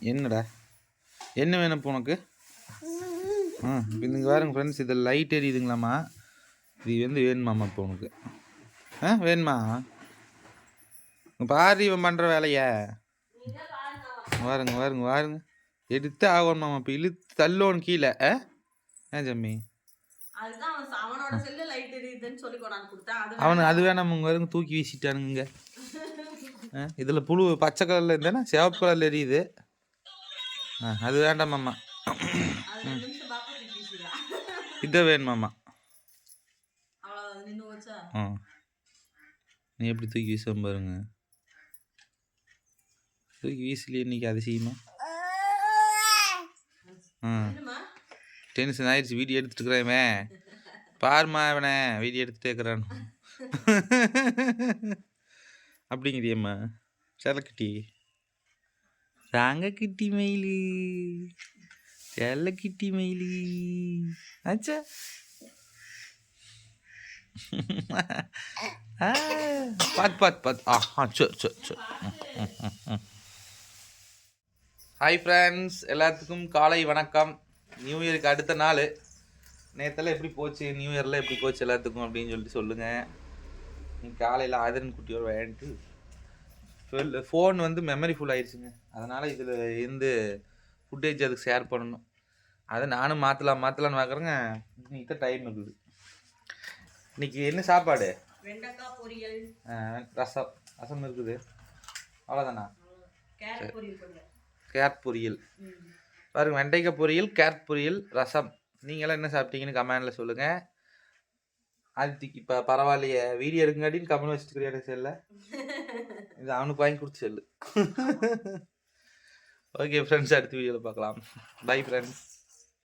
என்னடா? என்ன வேணும் இப்போ உனக்கு? ஆ நீங்கள் பாருங்க ஃப்ரெண்ட்ஸ் இதில் லைட் எரியுதுங்களாம்மா. இது வந்து வேணுமாம்மா இப்போ உனக்கு? ஆ வேணுமா? பாரு இவன் பண்ணுற வேலைய. வாருங்க வாருங்க வாருங்க எடுத்து ஆகணுமாம்மா இப்போ. இழுத்து தள்ளோன்னு கீழே. ஆ? ஏன் ஜம்மி? அவனுக்கு அது வேணாம். உங்க வரைக்கும் தூக்கி வீசிட்டானுங்க இதுல புழு பச்சை கலர்ல இருந்தானே சிவப்பு கலர்ல எரியுது. அது வேண்டாமாம்மா அது ரெண்டு நிமிஷம் இதை வேணுமாம்மா ஆ. நீ எப்படி தூக்கி வீச பாருங்க. தூக்கி வீசலையே இன்னைக்கு அதிசயமா? ஆ. டென்ஷன் ஆயிடுச்சு வீடியோ எடுத்துட்டு இருக்கிறேன் பாருமா இவனே வீடியோ எடுத்துட்டே இருக்கிறான். அப்படிங்கிறியம்மா. ராங்க கிட்டி மயிலு செல்லக்கிட்டி மயிலு ஆச்சா ஆ, பாத் பாத் ஆ ஆ சரி சரி சரி ஹாய் ஃப்ரெண்ட்ஸ் எல்லாத்துக்கும் காலை வணக்கம். நியூ இயருக்கு அடுத்த நாள். நேற்றுல எப்படி போச்சு? நியூ இயரில் எப்படி போச்சு எல்லாத்துக்கும் அப்படின்னு சொல்லிட்டு சொல்லுங்கள் காலையில் ஆதரன் குட்டியோட விளையாண்டு ஃபோன் வந்து மெமரி ஃபுல் ஆயிடுச்சுங்க அதனால் இதில் இருந்து ஃபுட்டேஜ் அதுக்கு ஷேர் பண்ணணும். அதை நானும் மாற்றலாம் மாற்றலான்னு பார்க்குறேங்க இன்னைக்கு தான் டைம் இருக்குது. இன்னைக்கு என்ன சாப்பாடு? வெண்டைக்காய் பொரியல். ஆ, ரசம். ரசம் இருக்குது. அவ்வளோதானா கேரட் பொரியல். பாருங்க வெண்டைக்காய் பொரியல் கேரட் பொரியல் ரசம். நீங்களாம் என்ன சாப்பிட்டீங்கன்னு கமெண்டில் சொல்லுங்கள் ஆதித்திக்கு இப்போ பரவாயில்லையே. வீடியோ எடுங்காட்டின்னு கமெண்ட் வச்சுட்டு எனக்கு செல்ல இது அவனுக்கு வாங்கி கொடுத்து செல்லு. ஓகே ஃப்ரெண்ட்ஸ் அடுத்த வீடியோவில் பார்க்கலாம். Bye friends